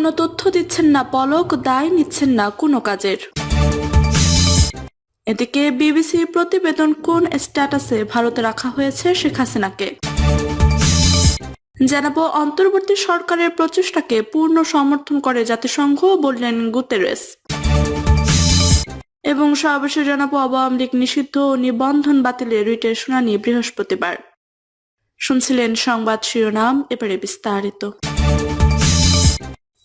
কোনো তথ্য দিচ্ছেন না, পলক দায় নিচ্ছেন না কোনো কাজের। এদিকে বিবিসির প্রতিবেদন কোন স্ট্যাটাসে ভারতে রাখা হয়েছে শেখ হাসিনাকে? জানাব, অন্তর্বর্তী সরকারের প্রচেষ্টাকে পূর্ণ সমর্থন করে জাতিসংঘ, বললেন গুতেরেস। এবং সর্বশেষ জানাব, আওয়ামী লীগ নিষিদ্ধ ও নিবন্ধন বাতিলে রিটের শুনানি বৃহস্পতিবার। শুনছিলেন সংবাদ শিরোনাম, এবারে বিস্তারিত।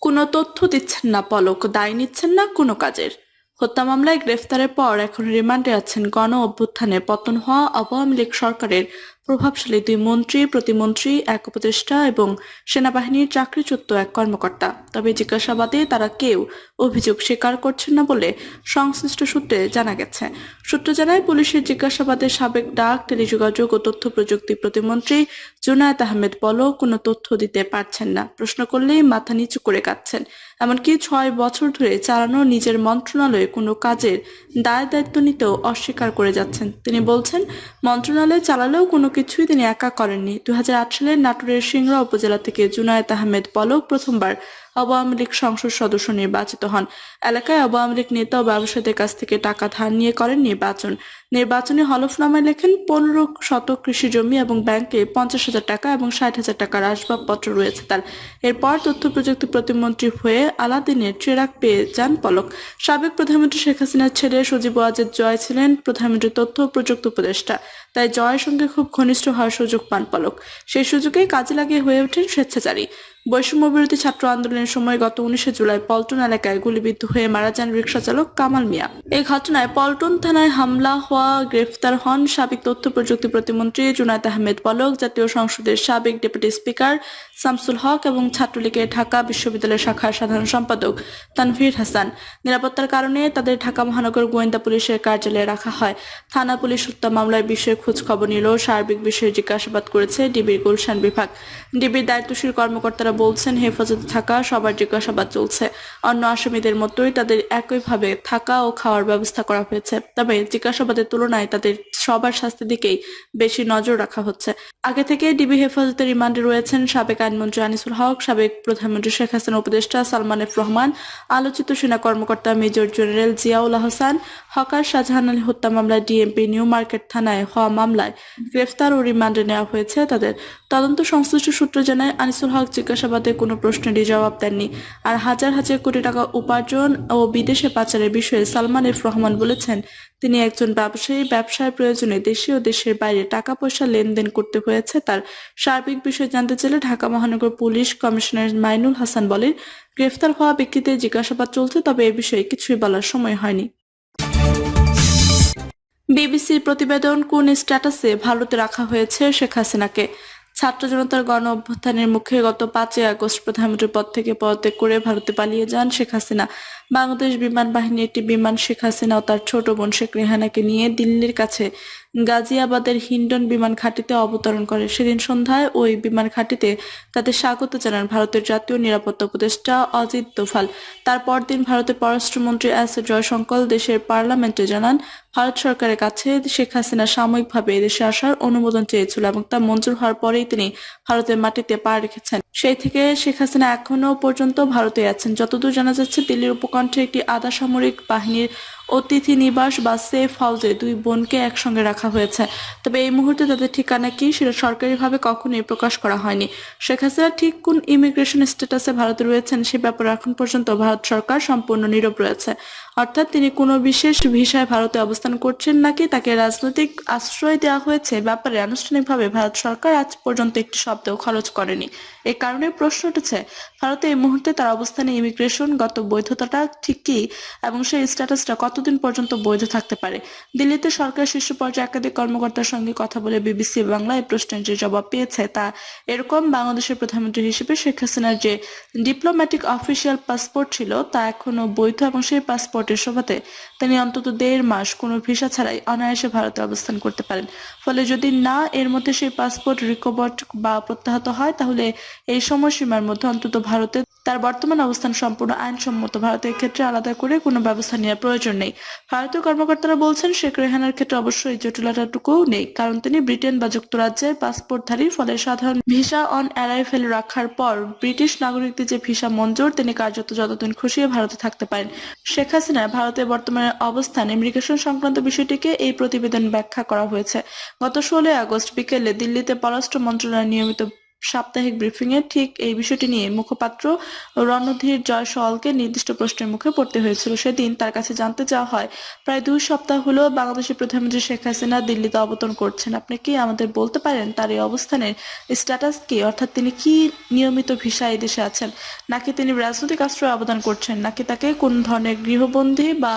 কোনো তথ্য দিচ্ছেন না, পলক দায় নিচ্ছেন না কোনো কাজের। হত্যা মামলায় গ্রেফতারের পর এখন রিমান্ডে আছেন গণ অভ্যুত্থানে পতন হওয়া আওয়ামী লীগ সরকারের প্রভাবশালী দুই মন্ত্রী, প্রতিমন্ত্রী, এক উপদেষ্টা এবং সেনাবাহিনীর চাকরিচ্যুত এক কর্মকর্তা। তবে জিজ্ঞাসাবাদে তারা কেউ অভিযোগ স্বীকার করছেন না বলে সংশ্লিষ্ট সূত্রে জানা গেছে। সূত্র জানায়, পুলিশের জিজ্ঞাসাবাদে সাবেক ডাক, টেলিযোগাযোগ ও তথ্য প্রযুক্তি প্রতিমন্ত্রী জুনায়েদ আহমেদ বলো, কোনো তথ্য দিতে পারছেন না। প্রশ্ন করলেই মাথা নিচু করে কাঁদছেন। এমনকি ছয় বছর ধরে চালানো নিজের মন্ত্রণালয়ে কোনো কাজের দায় দায়িত্ব নিতেও অস্বীকার করে যাচ্ছেন। তিনি বলছেন, মন্ত্রণালয় চালালেও কোনো কিছুই তিনি একা করেননি। দু সালে নাটোরের সিংড়া উপজেলা থেকে জুনায়েত আহমেদ পলক প্রথমবার আওয়ামী লীগ সংসদ সদস্য নির্বাচিত হন। এলাকায় আওয়ামী লীগ নেতা ও ব্যবসায়ীদের কাছ থেকে টাকা ধার নিয়ে করেন নির্বাচন। নির্বাচনে হলফনামায় লেখেন, পনেরো শতক কৃষি জমি এবং ব্যাংকে পঞ্চাশ হাজার টাকা এবং ষাট হাজার টাকার আসবাবপত্র রয়েছে তার। এরপর তথ্য প্রযুক্তি প্রতিমন্ত্রী হয়ে আলাদিনের ট্রেরাক পেয়ে যান পলক। সাবেক প্রধানমন্ত্রী শেখ হাসিনার ছেলে সজীব ওয়াজেদ জয় ছিলেন প্রধানমন্ত্রী তথ্য প্রযুক্তি উপদেষ্টা। তাই জয়ের সঙ্গে খুব ঘনিষ্ঠ হওয়ার সুযোগ পান পলক। সেই সুযোগেই কাজে লাগিয়ে হয়ে ওঠেন স্বেচ্ছাচারী। বৈষম্য বিরোধী ছাত্র আন্দোলনের সময় গত উনিশে জুলাই পল্টন এলাকায় গুলিবিদ্ধ হয়ে মারা যান রিক্সা চালক কামাল মিয়া। এই ঘটনায় পল্টন থানায় হামলা হওয়া গ্রেফতার হন সাবেক তথ্য প্রযুক্তি প্রতিমন্ত্রী জুনায়দ আহমেদ পলক, জাতীয় সংসদের সাবেক ডেপুটি স্পিকার শামসুল হক এবং ছাত্রলীগের ঢাকা বিশ্ববিদ্যালয় শাখার সাধারণ সম্পাদক তানভীর হাসান। নিরাপত্তার কারণে তাদের ঢাকা মহানগর গোয়েন্দা পুলিশের কার্যালয়ে রাখা হয়। থানা পুলিশ হত্যা মামলার বিষয়ে খোঁজ খবর নিল, সার্বিক বিষয়ে জিজ্ঞাসাবাদ করেছে ডিবির গুলশান বিভাগ। ডিবির দায়িত্বশীল কর্মকর্তারা বলছেন, হেফাজতে থাকা, সবার জিজ্ঞাসাবাদ চলছে। অন্য আসামিদের মতোই তাদের একইভাবে থাকা ও খাওয়ার ব্যবস্থা করা হয়েছে। তবে জিজ্ঞাসাবাদের তুলনায় তাদের সবার স্বাস্থ্যের দিকেই বেশি নজর রাখা হচ্ছে। আগে থেকে ডিবি হেফাজতে রিমান্ডে রয়েছেন সাবেক আইনমন্ত্রী আনিসুল হক, সাবেক প্রধানমন্ত্রী শেখ হাসিনা উপদেষ্টা সালমান এফ রহমান, আলোচিত সেনা কর্মকর্তা major general Ziaul Hasan hawker Shahjahan Ali হত্যা মামলায় ডিএমপি নিউ মার্কেট থানায় হওয়া মামলায় গ্রেফতার ও রিমান্ডে নেওয়া হয়েছে তাদের। তদন্ত সংশ্লিষ্ট সূত্র জানায়, আনিসুল হক জিজ্ঞাসাবাদে কোনো প্রশ্নেরই জবাব দেননি। আর হাজার হাজার কোটি টাকা উপার্জন ও বিদেশে পাচারের বিষয়ে সালমান এফ রহমান বলেছেন তিনি একজন ব্যবসায়ী, ব্যবসার প্রয়োজনে দেশে ও দেশের বাইরে টাকা পয়সা লেনদেন করতে হয়েছে। তার সার্বিক বিষয় জানতে চাইলে ঢাকা মহানগর পুলিশ কমিশনার মাইনুল হাসান বলেন, গ্রেফতার হওয়া ব্যক্তিদের জিজ্ঞাসাবাদ চলছে, তবে এ বিষয়ে কিছুই বলার সময় হয়নি। বিবিসির প্রতিবেদন কোন স্ট্যাটাসে ভারতে রাখা হয়েছে শেখ হাসিনাকে? ছাত্র জনতার গণ অভ্যুত্থানের মুখে গত পাঁচই আগস্ট প্রধানমন্ত্রীর পদ থেকে পদত্যাগ করে ভারতে পালিয়ে যান শেখ হাসিনা। বাংলাদেশ বিমান বাহিনীর একটি বিমান শেখ হাসিনা ও তার ছোট বোন শেখ রেহানাকে নিয়ে দিল্লির কাছে গাজিয়াবাদের হিন্ডন বিমান ঘাঁটিতে অবতরণ করে। সেদিন সন্ধ্যায় ওই বিমান ঘাঁটিতে তাদের স্বাগত জানান ভারতের জাতীয় নিরাপত্তা উপদেষ্টা অজিত দোভাল। তার পরদিন ভারতের পররাষ্ট্রমন্ত্রী এস জয়শঙ্কর দেশের পার্লামেন্টে জানান, ভারত সরকারের কাছে শেখ হাসিনা সাময়িকভাবে এদেশে আসার অনুমোদন চেয়েছিল এবং তা মঞ্জুর হওয়ার পরেই তিনি ভারতের মাটিতে পা রেখেছেন। সেই থেকে শেখ হাসিনা এখনও পর্যন্ত ভারতে আছেন। যতদূর জানা যাচ্ছে, দিল্লির উপকণ্ঠে একটি আধা সামরিক বাহিনীর অতিথি নিবাস বা সেফ হাউসে দুই বোনকে একসঙ্গে রাখা হয়েছে। তবে এই মুহূর্তে তাদের ঠিকানা কি সেটা সরকারিভাবে কখনোই প্রকাশ করা হয়নি। শেখ হাসিনা ঠিক কোন ইমিগ্রেশন স্ট্যাটাসে ভারতে রয়েছেন সে ব্যাপারে এখন পর্যন্ত ভারত সরকার সম্পূর্ণ নীরব রয়েছে। অর্থাৎ তিনি কোনো বিশেষ ভিসায় ভারতে অবস্থান করছেন নাকি তাকে রাজনৈতিক আশ্রয় দেওয়া হয়েছে ব্যাপারে আনুষ্ঠানিকভাবে ভারত সরকার আজ পর্যন্ত একটি শব্দও খরচ করেনি। এই কারণে প্রশ্ন উঠেছে ভারতে এই মুহূর্তে তার অবস্থানে ইমিগ্রেশন গত বৈধতাটা ঠিক কি? এবং সেই স্ট্যাটাসটা কতদিন পর্যন্ত বৈধ থাকতে পারে? দিল্লিতে সরকার শীর্ষ পর্যায়ে একাধিক কর্মকর্তার সঙ্গে কথা বলে বিবিসি বাংলা এই প্রশ্নের যে জবাব পেয়েছে, তা এরকম বাংলাদেশের প্রধানমন্ত্রী হিসেবে শেখ হাসিনার যে ডিপ্লোম্যাটিক অফিসিয়াল পাসপোর্ট ছিল, তা এখনও বৈধ এবং সেই পাসপোর্টের শোভাতে তিনি অন্তত দেড় মাস কোনো ভিসা ছাড়াই অনায়াসে ভারতে অবস্থান করতে পারেন। ফলে যদি না এর মধ্যে সেই পাসপোর্ট রিকভার্ড বা প্রত্যাহত হয়, তাহলে এই সময়সীমার মধ্যে অন্তত ভারতে তার বর্তমান অবস্থান সম্পূর্ণ আইনসম্মত। ভারতের ক্ষেত্রে আলাদা করে কোনো ব্যবস্থা নেওয়ার প্রয়োজন নেই। ভারতীয় কর্মকর্তারা বলছেন, শেখ রেহানার ক্ষেত্রে অবশ্যই জটিলতাটুকুও নেই, কারণ তিনি ব্রিটেন বা যুক্তরাজ্যের পাসপোর্টধারী, ফলে সাধারণ ভিসা অন অ্যারাইভেল রাখার পর ব্রিটিশ নাগরিকদের যে ভিসা মঞ্জুর, তিনি কার্যত যতদিন খুশি ভারতে থাকতে পারেন। শেখ হাসিনা ভারতের বর্তমানে অবস্থান ইমিগ্রেশন সংক্রান্ত বিষয়টিকে এই প্রতিবেদন ব্যাখ্যা করা হয়েছে। গত ষোলোই আগস্ট বিকেলে দিল্লিতে পররাষ্ট্র মন্ত্রণালয়ের নিয়মিত সাপ্তাহিক ব্রিফিংয়ে ঠিক এই বিষয়টি নিয়ে মুখপাত্র রণধীর জয়সওয়ালকে নির্দিষ্ট প্রশ্নের মুখে পড়তে হয়েছিল। সেদিন তার কাছে জানতে চাওয়া হয়, প্রায় দুই সপ্তাহ হলো বাংলাদেশের প্রধানমন্ত্রী শেখ হাসিনা দিল্লিতে অবতরণ করছেন। আপনি কি আমাদের বলতে পারেন তার এই অবস্থানের স্ট্যাটাস কি? অর্থাৎ তিনি কি নিয়মিত ভিসা দেশে আছেন? নাকি তিনি রাজনৈতিক আশ্রয় আবেদন করছেন? নাকি তাকে কোন ধরনের গৃহবন্দী বা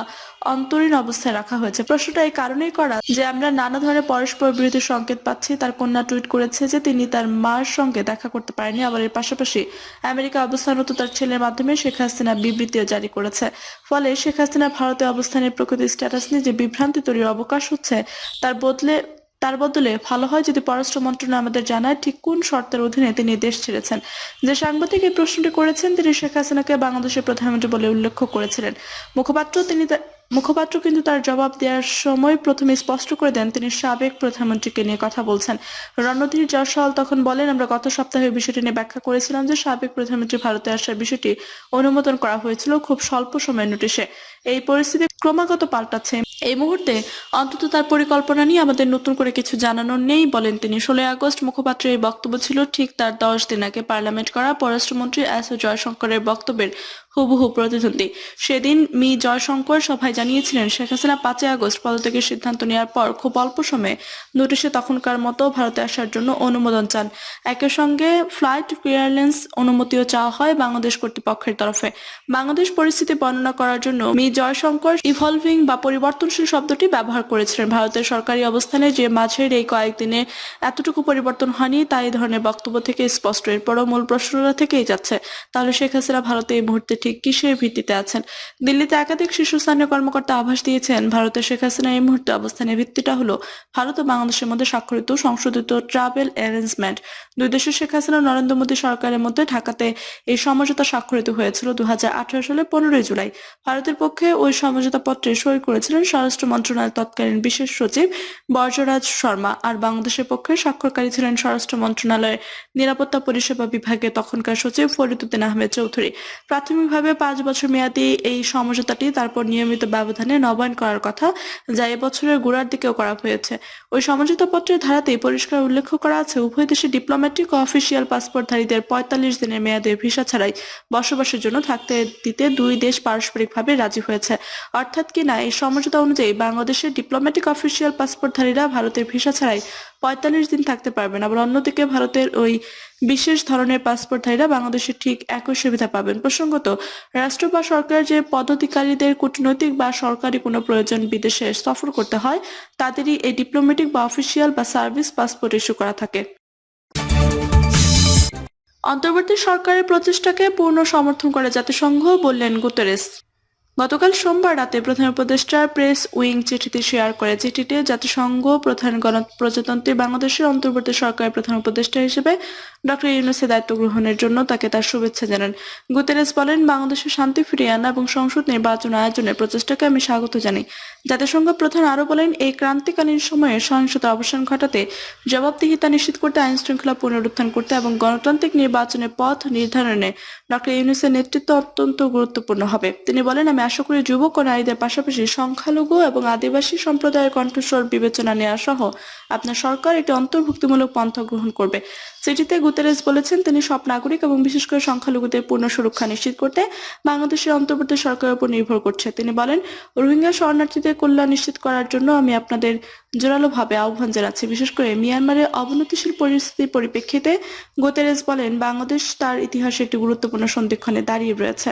অন্তরীণ অবস্থায় রাখা হয়েছে? প্রশ্নটা এই কারণেই করা যে আমরা নানা ধরনের পরস্পর বিরোধী সংকেত পাচ্ছি। তার কন্যা টুইট করেছে যে তিনি তার মার সঙ্গে দেখা করতে পারেনি। আবার এর পাশাপাশি আমেরিকা অবস্থানরত তার ছেলের মাধ্যমে শেখ হাসিনা বিবৃতিও জারি করেছে। ফলে শেখ হাসিনা ভারতে অবস্থানের প্রকৃত স্ট্যাটাস নিয়ে যে বিভ্রান্তি তৈরির অবকাশ হচ্ছে, তার বদলে তার বদলে ভালো হয় যদি পররাষ্ট্র মন্ত্রণালয় আমাদের জানায় ঠিক কোন শর্তের অধীনে তিনি দেশ ছেড়েছেন। যে সাংবাদিক এই প্রশ্নটি করেছেন, তিনি শেখ হাসিনাকে বাংলাদেশের প্রধানমন্ত্রী বলে উল্লেখ করেছিলেন। মুখপাত্র তিনি মুখপাত্র কিন্তু তার জবাব দেওয়ার সময় প্রথমে স্পষ্ট করে দেন, তিনি সাবেক প্রধানমন্ত্রীকে নিয়ে কথা বলছেন। রণধীর জয়সওয়াল তখন বলেন, আমরা গত সপ্তাহে বিষয়টি নিয়ে ব্যাখ্যা করেছিলাম যে সাবেক প্রধানমন্ত্রী ভারতে আসার বিষয়টি অনুমোদন করা হয়েছিল খুব স্বল্প সময়ের নোটিশে। এই পরিস্থিতি ক্রমাগত পাল্টাচ্ছে। এই মুহূর্তে অন্তত তার পরিকল্পনা নিয়ে আমাদের নতুন করে কিছু জানানোর নেই বলেন তিনি। ষোলোই আগস্ট মুখপাত্রের এই বক্তব্য ছিল ঠিক তার দশ দিন আগে পার্লামেন্ট করা পররাষ্ট্রমন্ত্রী এস ও জয়শঙ্করের বক্তব্যের হুবহু প্রতিদ্বন্দ্বী। সেদিন মি. জয়শঙ্কর সভায় জানিয়েছিলেন, শেখ হাসিনা পাঁচই আগস্ট পদত্যাগের সিদ্ধান্ত নেওয়ার পর খুব অল্প সময়ে নোটিশে তখনকার মতো ভারতে আসার জন্য অনুমোদন চান। একই সঙ্গে ফ্লাইট ক্লিয়ারেন্স অনুমতিও চাওয়া হয় বাংলাদেশ কর্তৃপক্ষের তরফে। বাংলাদেশ পরিস্থিতি বর্ণনা করার জন্য মি. জয়শঙ্কর ইভলভিং বা পরিবর্তনশীল শব্দটি ব্যবহার করেছিলেন। ভারতের সরকারি অবস্থানে যে মাঝের এই কয়েকদিনে এতটুকু পরিবর্তন হয়নি তা এই ধরনের বক্তব্য থেকে স্পষ্ট। এরপরও মূল প্রশ্নটা থেকেই যাচ্ছে, তাহলে শেখ হাসিনা ভারতে এই মুহূর্তে ঠিক কিসের ভিত্তিতে আছেন? দিল্লিতে একাধিক শীর্ষস্থানীয় কর্মকর্তা আভাস দিয়েছেন, ভারতের শেখ হাসিনা এই মুহূর্তে অবস্থানের ভিত্তিটা হলো ভারত ও বাংলাদেশের মধ্যে স্বাক্ষরিত সংশোধিত ট্রাভেল অ্যারেঞ্জমেন্ট। দুই দেশের শেখ হাসিনা নরেন্দ্র মোদী সরকারের মধ্যে ঢাকাতে এই সমঝোতা স্বাক্ষরিত হয়েছিল দু হাজার আঠারো সালে পনেরোই জুলাই। ভারতের পক্ষে ওই সমঝোতা পত্রে সই করেছিলেন স্বরাষ্ট্র মন্ত্রণালয়ের তৎকালীন বিশেষ সচিব বর্জরাজ শর্মা আর বাংলাদেশের পক্ষে স্বাক্ষরকারী ছিলেন স্বরাষ্ট্র মন্ত্রণালয়ের নিরাপত্তা পরিষেবা বিভাগের তখনকার সচিব ফরিদুদ্দিন আহমেদ চৌধুরী। প্রাথমিকভাবে পাঁচ বছর মেয়াদী এই সমঝোতাটি তারপর নিয়মিত ব্যবধানে নবায়ন করার কথা যা এবছরের গোড়ার দিকেও করা হয়েছে। ওই সমঝোতা পত্রের ধারাতেই পরিষ্কার উল্লেখ করা আছে, উভয় দেশের ডিপ্লোম্যাটিক ও অফিসিয়াল পাসপোর্টধারীদের পঁয়তাল্লিশ দিনের মেয়াদে ভিসা ছাড়াই বসবাসের জন্য থাকতে দিতে দুই দেশ পারস্পরিকভাবে রাজি হয়েছে। অর্থাৎ কি না, এই সমঝোতা অনুযায়ী বাংলাদেশের ডিপ্লোম্যাটিক অফিসিয়াল পাসপোর্টধারীরা ভারতের ভিসা ছাড়াই পঁয়তাল্লিশ দিন থাকতে পারবেন আবার অন্যদিকে ভারতের ওই বিশেষ ধরনের পাসপোর্টধারীরা বাংলাদেশে ঠিক একই সুবিধা পাবেন। প্রসঙ্গত, রাষ্ট্র বা সরকার যে পদাধিকারীদের কূটনৈতিক বা সরকারি কোনো প্রয়োজন বিদেশে সফর করতে হয়, তাদেরই এই ডিপ্লোম্যাটিক বা অফিসিয়াল বা সার্ভিস পাসপোর্ট ইস্যু করা থাকে। অন্তর্বর্তী সরকারের প্রচেষ্টাকে পূর্ণ সমর্থন করে জাতিসংঘ বললেন গুতেরেস। গতকাল সোমবার রাতে প্রধান উপদেষ্টার প্রেস উইং চিঠিতে শেয়ার করে চিঠিতে জাতিসংঘ, প্রধান গণপ্রজাতন্ত্রী বাংলাদেশের অন্তর্বর্তী সরকারের প্রধান উপদেষ্টা হিসেবে ডক্টর ইউনুসের দায়িত্ব গ্রহণের জন্য তাকে তার শুভেচ্ছা জানান। গুতেরেস বলেন, বাংলাদেশের শান্তি ফিরিয়ে আনা এবং সংসদ নির্বাচন আয়োজনের প্রচেষ্টাকে আমি স্বাগত জানাই। জাতিসংঘ প্রধান আরও বলেন, এই ক্রান্তিকালীন সময়ে সহিংসতা অবসান ঘটাতে জবাবদিহিতা নিশ্চিত করতে আইন শৃঙ্খলা পুনরুত্থান করতে এবং গণতান্ত্রিক নির্বাচনের পথ নির্ধারণে ডক্টর ইউনুসের নেতৃত্ব অত্যন্ত গুরুত্বপূর্ণ হবে। তিনি বলেন, আমি আশা করি যুবক ও নারীদের পাশাপাশি সংখ্যালঘু এবং আদিবাসী সম্প্রদায়ের কণ্ঠস্বর বিবেচনা নেওয়া সহ আপনার সরকার একটি অন্তর্ভুক্তিমূলক পন্থা গ্রহণ করবে। চিঠিতে গুতেরেস বলেছেন, তিনি সব নাগরিক এবং বিশেষ করে সংখ্যালঘুদের পূর্ণ সুরক্ষা নিশ্চিত করতে বাংলাদেশের অন্তর্বর্তী সরকারের উপর নির্ভর করছে। তিনি বলেন, রোহিঙ্গা শরণার্থীদের কল্যাণ নিশ্চিত করার জন্য আমি আপনাদের জোরালোভাবে আহ্বান জানাচ্ছি। বিশেষ করে মিয়ানমারের অবনতিশীল পরিস্থিতির পরিপ্রেক্ষিতে গুতেরেস বলেন, বাংলাদেশ তার ইতিহাসে একটি গুরুত্বপূর্ণ সন্ধিক্ষণে দাঁড়িয়ে রয়েছে।